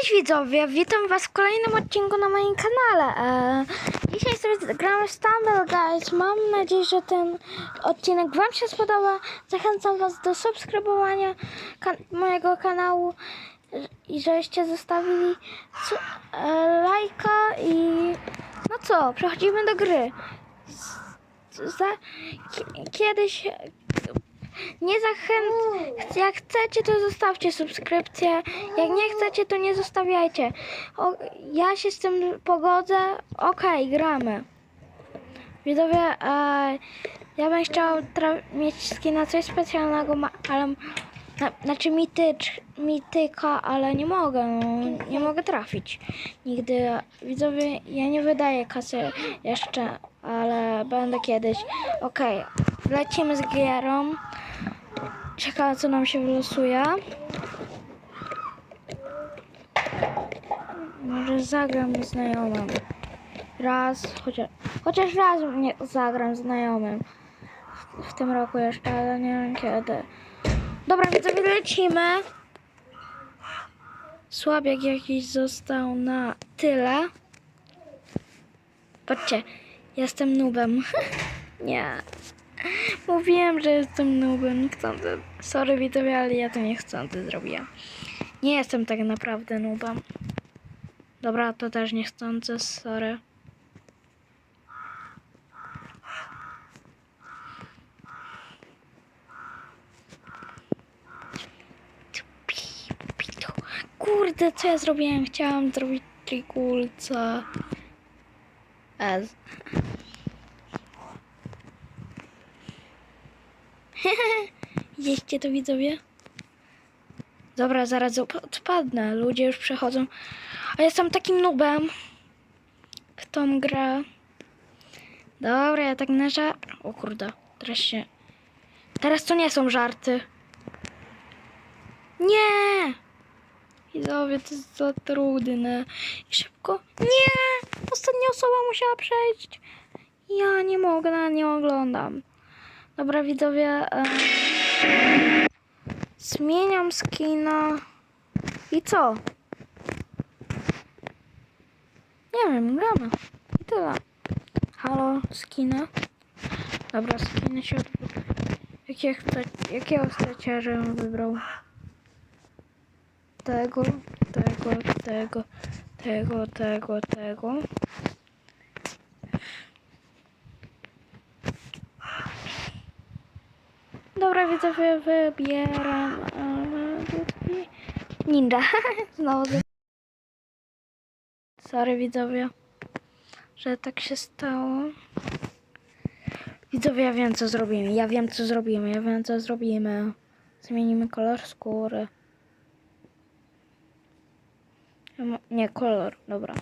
Cześć widzowie, witam was w kolejnym odcinku na moim kanale. E, dzisiaj sobie gramy w Stumble Guys. Mam nadzieję, że ten odcinek wam się spodoba. Zachęcam was do subskrybowania kan mojego kanału i żebyście zostawili e, lajka i no co, przechodzimy do gry. Z- kiedyś nie zachęcam. Jak chcecie, to zostawcie subskrypcję. Jak nie chcecie, to nie zostawiajcie. O, ja się z tym pogodzę. Okej, gramy. Widzowie, e, ja bym chciał mieć skina coś specjalnego, ale na, znaczy mitycz, mityka, ale nie mogę, no, nie mogę trafić nigdy. Widzowie, ja nie wydaję kasy jeszcze, ale będę kiedyś. Okej, lecimy z gierą. Czekam, co nam się wylosuje. Może zagram znajomym. Raz, chociaż, chociaż raz nie zagram znajomym. W tym roku jeszcze, ale nie wiem kiedy. Dobra, widzowie, lecimy. Słabiak jakiś został na tyle. Patrzcie, jestem nubem. nie. Mówiłem, że jestem nubem, niechcący. Sorry widzowie, ale ja to niechcący zrobiłem. Nie jestem tak naprawdę nubem. Dobra, to też niechcący, sorry. Kurde, co ja zrobiłem? Chciałam zrobić trikulca. Ez. Widzieliście to widzowie? Dobra, zaraz odpadnę. Ludzie już przechodzą. A jestem takim nubem w tą grę. Dobra, ja tak na. O kurde, teraz się... Teraz to nie są żarty. Nie! Widzowie, to jest za trudne. I szybko... Nie! Ostatnia osoba musiała przejść. Ja nie mogę, nie oglądam. Dobra, widzowie. Zmieniam skina. I co? Nie wiem, gramy. I tyle. Halo, skiny. Dobra, skiny się odbyły. Jakie chce, jakiego chcecie, żebym wybrał? Tego, tego, tego, tego, tego, tego. Dobra, widzowie, wybieram e, tutaj ninja. Znowu. Sorry, widzowie, że tak się stało. Widzowie, ja wiem, co zrobimy. Ja wiem, co zrobimy. Ja wiem, co zrobimy. Zmienimy kolor skóry. Nie, kolor, dobra.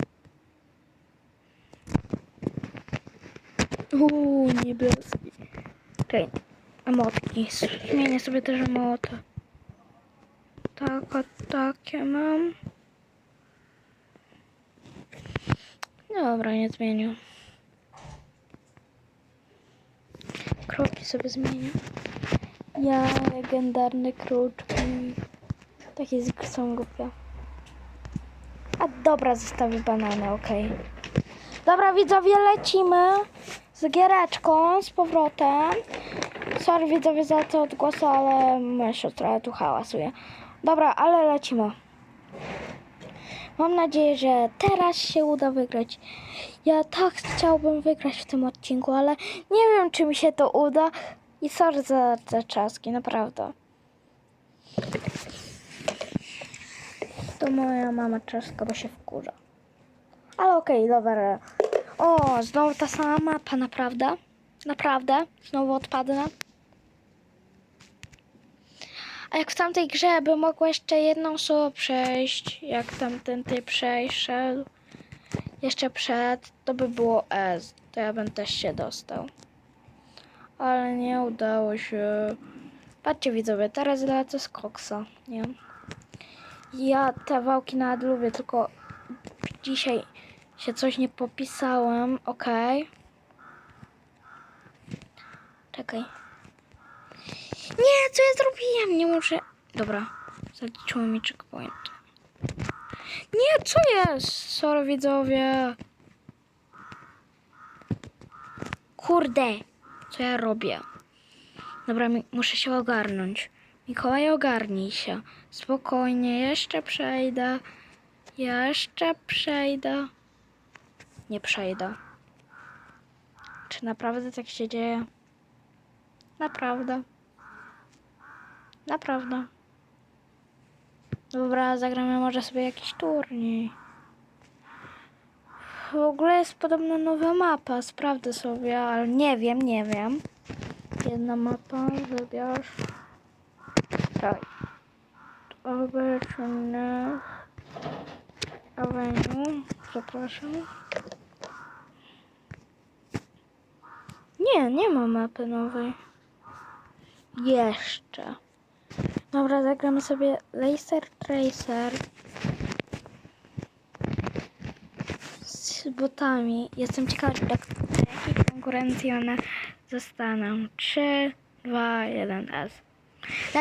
Uuu, niebieski. Czekaj, emotki. Zmienię sobie też emotę. Tak, o takie mam. Dobra, nie zmienię. Kroki sobie zmienię. Ja, legendarny kruczki. Takie są głupie. Dobra, zostawię banany, okej. Dobra, widzowie, lecimy z giereczką z powrotem. Sorry widzowie za to odgłosy, ale moja siostra tu hałasuje. Dobra, ale lecimy. Mam nadzieję, że teraz się uda wygrać. Ja tak chciałbym wygrać w tym odcinku, ale nie wiem, czy mi się to uda. I sorry za te czaski, naprawdę. To moja mama czaska, bo się wkurza. Ale okej, dobra. O, znowu ta sama mapa, naprawdę. Naprawdę. Znowu odpadnę. A jak w tamtej grze by mogła jeszcze jedną osobę przejść, jak tamten ty przeszedł, jeszcze przed, to by było S. To ja bym też się dostał. Ale nie udało się. Patrzcie widzowie, teraz lecę z koksa, nie? Ja te wałki nawet lubię, tylko dzisiaj się coś nie popisałem, okej. Czekaj. Nie, co ja zrobiłem? Nie muszę. Dobra, zaliczyło mi checkpoint. Nie, co jest? Sorry widzowie. Kurde, co ja robię? Dobra, muszę się ogarnąć. Mikołaj, ogarnij się. Spokojnie, jeszcze przejdę. Jeszcze przejdę. Nie przejdę. Czy naprawdę tak się dzieje? Naprawdę. Naprawdę. Dobra, zagramy może sobie jakiś turniej. W ogóle jest podobno nowa mapa, sprawdzę sobie, ale nie wiem, nie wiem. Jedna mapa, wybierz. Tak. Obecny Avenue, zapraszam. Nie, nie ma mapy nowej. Jeszcze. Dobra, zagramy sobie Laser Tracer z botami. Jestem ciekawa, do jakiej konkurencji one zostaną. 3, 2, 1, S.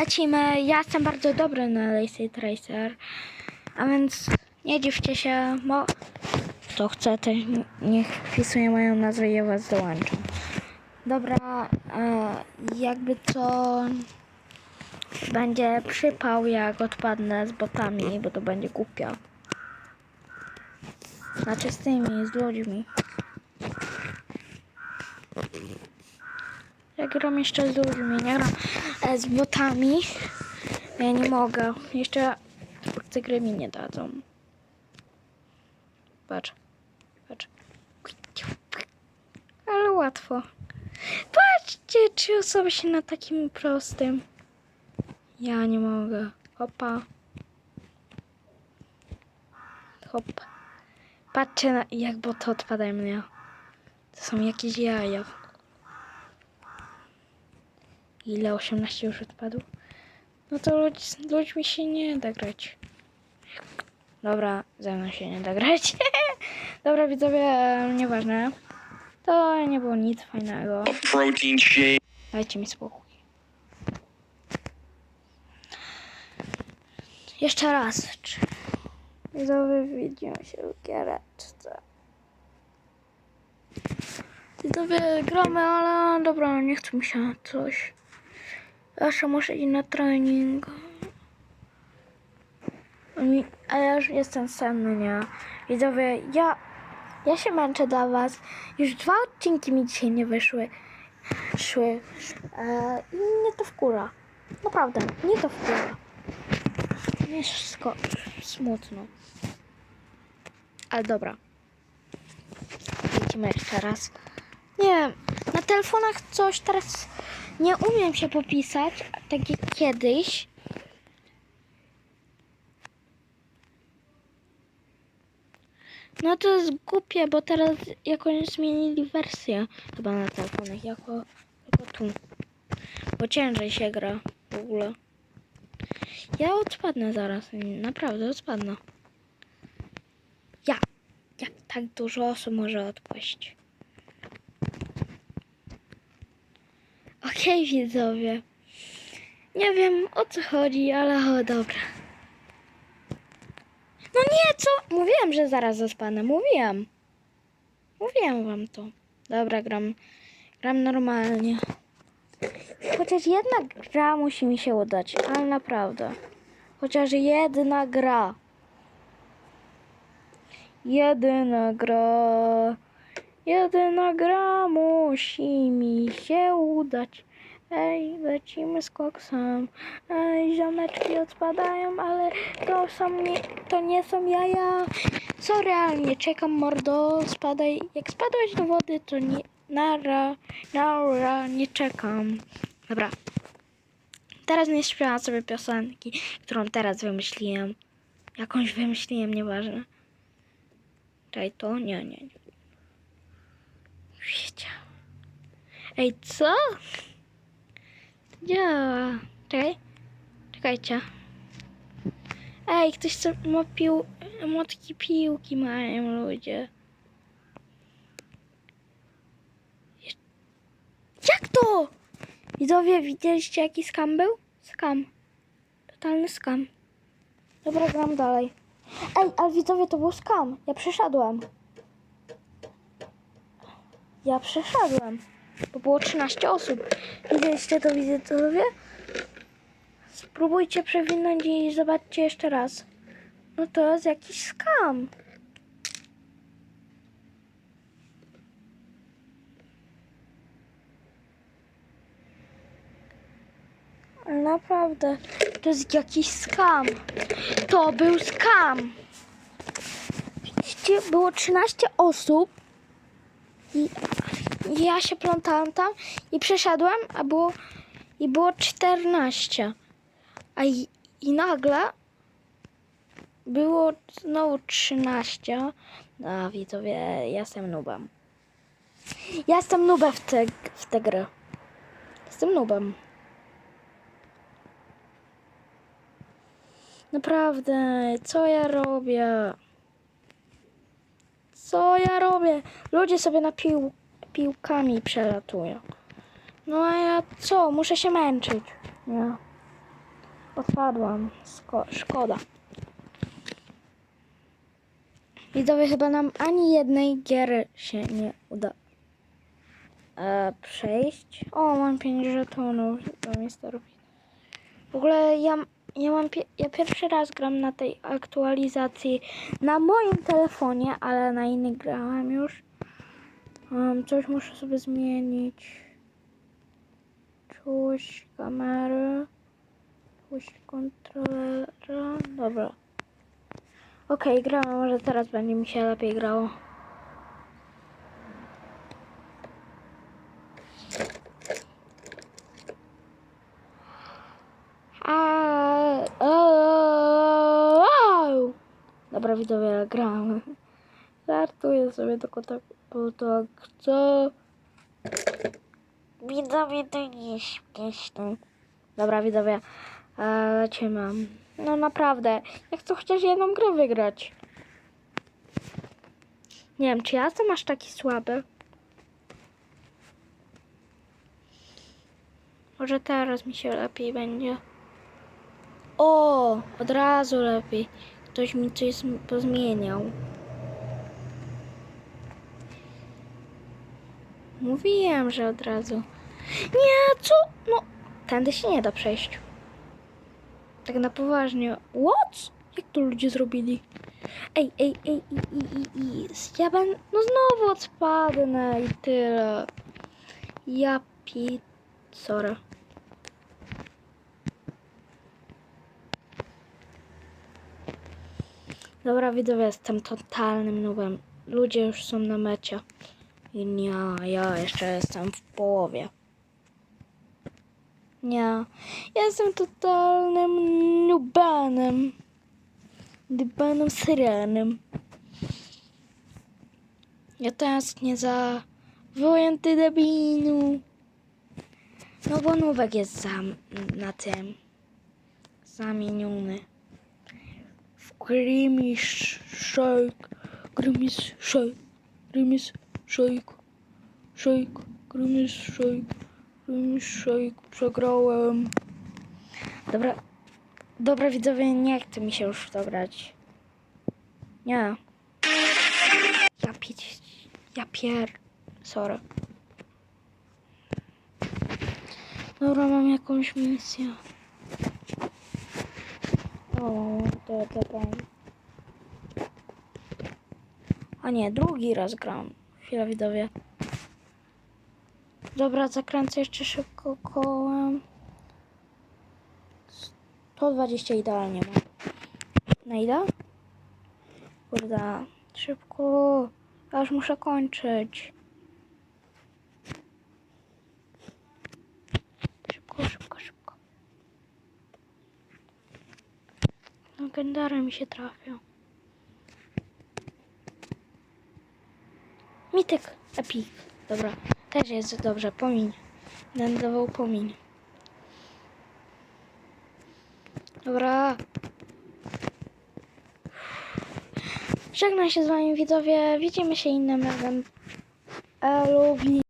Lecimy. Ja jestem bardzo dobry na Laser Tracer, a więc nie dziwcie się, bo kto chce, to niech wpisuje moją nazwę i ja was dołączę. Dobra, e, jakby to będzie przypał jak odpadnę z botami, bo to będzie głupio. Znaczy z tymi, z ludźmi. Ja gram jeszcze z ludźmi, nie gram e, z botami. Ja nie mogę. Jeszcze twórcy gry mi nie dadzą. Patrz. Patrz. Ale łatwo. Patrzcie, trzy osoby się na takim prostym. Ja nie mogę. Hopa. Hop. Patrzcie na, jak boty odpadają mnie. To są jakieś jaja. Ile? 18 już odpadł? No to ludź, ludźmi się nie da grać. Dobra, ze mną się nie da grać. Dobra, widzowie, nieważne. To nie było nic fajnego. Dajcie mi spokój. Jeszcze raz. Widzowie, widzimy się w giereczce. Widzowie, gramy, ale dobra, nie chcę mi się coś. Jeszcze muszę iść na trening. A ja już jestem senny, nie? Widzowie, ja, ja się męczę dla was. Już dwa odcinki mi dzisiaj nie wyszły szły. E, i mnie to wkura. Naprawdę, mnie to wkura. Nie jest wszystko smutno. Ale dobra. Lecimy jeszcze raz. Nie na telefonach coś teraz nie umiem się popisać, tak jak kiedyś. No to jest głupie, bo teraz jakoś zmienili wersję chyba na telefonach, jako, jako tu. Bo ciężej się gra w ogóle. Ja odpadnę zaraz, naprawdę odpadnę. Ja, jak tak dużo osób może odpaść. Okej, widzowie. Nie wiem o co chodzi, ale o dobra. No nie, co? Mówiłem, że zaraz zaspanę. Mówiłem. Mówiłem wam to. Dobra, gram. Gram normalnie. Chociaż jedna gra musi mi się udać, ale naprawdę. Chociaż jedna gra. Jedyna gra. Jedyna gra musi mi się udać. Ej, lecimy z koksem. Ej, ziomeczki odpadają, ale to są nie, to nie są jaja. Co realnie, czekam mordo, spadaj. Jak spadłeś do wody, to nie, nara, nara, nie czekam. Dobra. Teraz nie śpiewam sobie piosenki, którą teraz wymyśliłem. Jakąś wymyśliłem, nieważne. Czekaj, to? Nie, nie, nie. Wiedziałam. Ej, co? Działa. Czekaj. Czekajcie. Ej, ktoś co ma pił... Młotki piłki mają ludzie. Jak to? Widzowie, widzieliście jaki skam był? Skam. Totalny skam. Dobra, gram dalej. Ej, ale widzowie, to był skam. Ja przeszedłem. Ja przeszedłem. Bo było 13 osób. Widzieliście to, widzowie? Spróbujcie przewinąć i zobaczcie jeszcze raz. No to jest jakiś skam. Naprawdę, to jest jakiś skam. To był skam. Widzicie, było 13 osób i ja się plątałam tam i przeszedłem, a było i było 14. A i, i nagle było znowu 13. No widzowie, ja jestem nubem. Ja jestem nubem w te, w te gry. Jestem nubem. Naprawdę, co ja robię? Co ja robię? Ludzie sobie na pił, piłkami przelatują. No a ja co? Muszę się męczyć. Nie. Odpadłam. Sko- szkoda. Widzowie, chyba nam ani jednej giery się nie uda e, przejść. O, mam 5 żetonów do misterów. W ogóle ja, ja mam ja pierwszy raz gram na tej aktualizacji na moim telefonie, ale na innych grałem już. Um, coś muszę sobie zmienić. Czułość kamery. Czułość kontrolera. Dobra. Okej, grałem, może teraz będzie mi się lepiej grało. Dobra, widzowie, gramy. Żartuję sobie tylko tak, bo tak chcę. Widzowie, to nie śmieszne. Dobra, widzowie, e, lecimy. No naprawdę, ja chcę chociaż jedną grę wygrać. Nie wiem, czy ja jestem aż taki słaby. Może teraz mi się lepiej będzie. O, od razu lepiej. Ktoś mi coś zm- pozmieniał. Mówiłem, że od razu. Nie, co? No, tędy się nie da przejść. Tak na poważnie. What? Jak to ludzie zrobili? Ej, ej, ej, i, i, i, i. Ja ben... No znowu odpadnę i tyle. Ja pi... Sorry. Dobra, widzowie, jestem totalnym nubem. Ludzie już są na mecie. Nie, ja jeszcze jestem w połowie. Nie, ja jestem totalnym nubanem. Nubanem syrenem. Ja tęsknię za wojem debinu. No bo nubek jest za, na tym. Zamieniony. W Grimace Shake. Grimace Shake. Shake. Shake. Grimace Shake. Grimace Shake. Przegrałem. Dobra. Dobra widzowie, nie chce mi się już w to grać. Nie. Ja pić. Ja pier... Sorry. Dobra, mam jakąś misję. O, to to tam. A nie, drugi raz gram. Chwila widzowie. Dobra, zakręcę jeszcze szybko kołem. 120 idealnie mam. Na ile? Kurde, szybko. Ja już muszę kończyć. Szybko, szybko, szybko. Legendary mi się trafią. Mityk, epik. Dobra, też jest dobrze, pomiń. Będę dawał pomiń. Dobra. Żegnam się z wami widzowie. Widzimy się innym razem. Elowi.